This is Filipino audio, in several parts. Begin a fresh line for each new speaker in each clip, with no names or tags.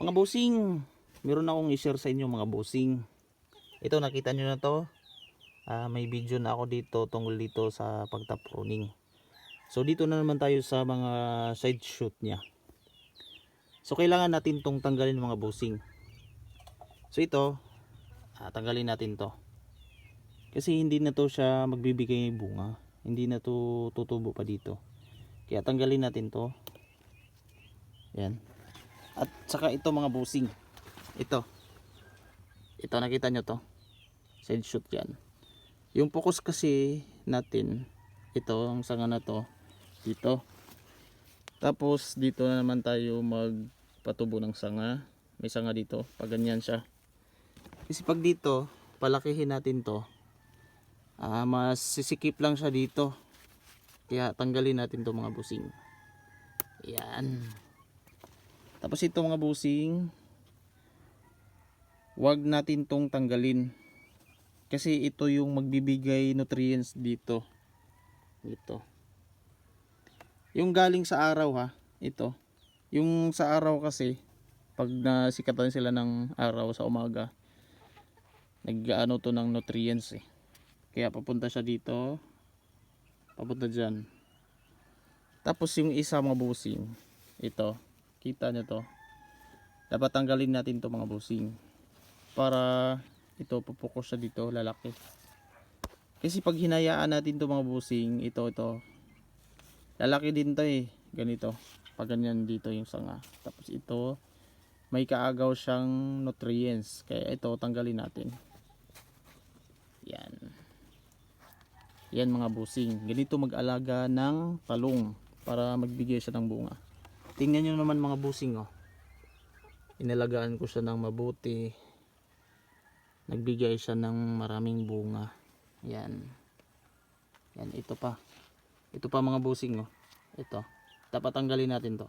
Mga busing, meron akong i-share sa inyo mga busing. Ito nakita nyo na to. Ah, may video na ako dito tungkol dito sa pagtap pruning. So dito na naman tayo sa mga side shoot niya. So kailangan natin tong tanggalin mga busing. So ito, ah, tanggalin natin to. Kasi hindi na to siya magbibigay ng bunga. Hindi na to tutubo pa dito. Kaya tanggalin natin to. Yan. At saka ito mga busing. Ito. Ito nakita nyo to. Side shoot yan. Yung focus kasi natin, ito ang sanga na to, dito. Tapos dito na naman tayo magpatubo ng sanga. May sanga dito, pag ganyan siya. Kasi pag dito, palakihin natin to. Ah, mas sisikip lang siya dito. Kaya tanggalin natin to mga busing. Yan. Tapos ito mga busing, wag natin tong tanggalin. Kasi ito yung magbibigay nutrients dito. Ito. Yung galing sa araw ha, ito. Yung sa araw kasi, pag nasikatan sila ng araw sa umaga, nag-ano to ng nutrients eh. Kaya papunta siya dito, papunta dyan. Tapos yung isa mga busing, ito, kita nyo to. Dapat tanggalin natin to mga busing. Para ito pupukus siya dito, lalaki. Kasi pag hinayaan natin to mga busing, ito, ito. Lalaki din to eh, ganito. Pag ganyan dito yung sanga. Tapos ito, may kaagaw siyang nutrients. Kaya ito, tanggalin natin. Yan. Yan mga busing. Ganito mag-alaga ng talong para magbigay siya ng bunga. Tingnan nyo naman mga busing oh. Inalagaan ko siya ng mabuti. Nagbigay siya ng maraming bunga. Yan. Yan, ito pa. Ito pa mga busing oh. Ito. Dapat tanggalin natin to.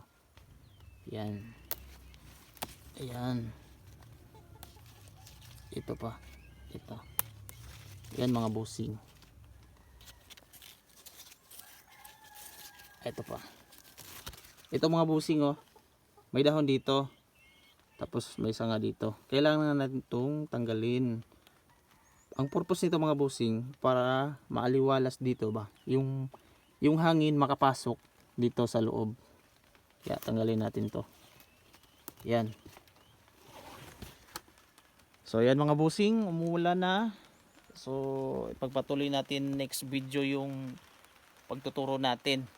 Yan. Ayan. Ito pa. Ito. Yan mga busing. Ito pa. Ito mga busing oh. May dahon dito. Tapos may sanga dito. Kailangan natin itong tanggalin. Ang purpose nito mga busing para maaliwalas dito ba. Yung yung hangin makapasok dito sa loob. Kaya tanggalin natin to. Yan. So yan mga busing, umuulan na. So ipagpatuloy natin next video yung pagtuturo natin.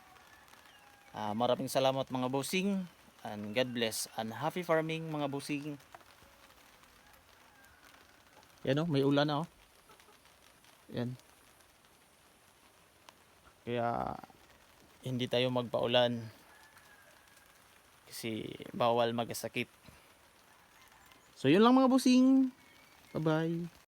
Ah, maraming salamat mga busing and God bless and happy farming mga busing. Yan oh, may ulan na oh. Yan. Kaya hindi tayo magpaulan kasi bawal magkasakit. So yun lang mga busing. Bye bye.